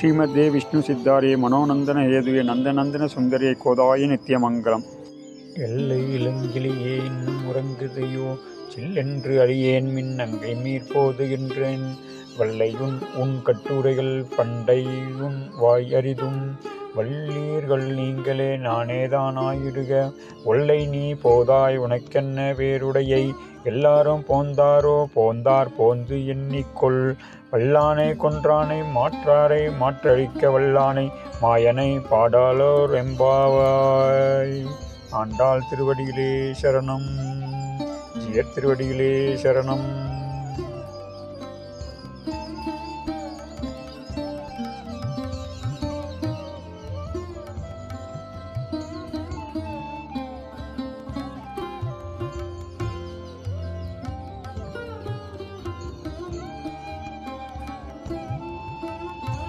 ஸ்ரீமதே விஷ்ணு சித்தாரியே மனோநந்தன ஏதுவே நந்தநந்தன சுந்தரியை கோதாய நித்தியமங்கலம் எல்லை இளங்கிலேயே இன்னும் உறங்குதையோ சில்லென்று அழியேன் மின் அங்கை மீற்போது என்றேன். வல்லையுன் உன் கட்டுரைகள் பண்டையும் வாய் அரிதும். வள்ளீர்கள் நீங்களே நானேதானாயிடுக. ஒல்லை நீ போதாய் உனக்கென்ன வேறுடையை? எல்லாரும் போந்தாரோ? போந்தார் போந்து எண்ணிக்கொள். வல்லானை கொன்றானை மாற்றாரை மாற்றழிக்க வல்லானை மாயனை பாடாலோர் எம்பாவாய் ஆண்டாள் திருவடியிலே சரணம். ஜியர் திருவடியிலே சரணம்.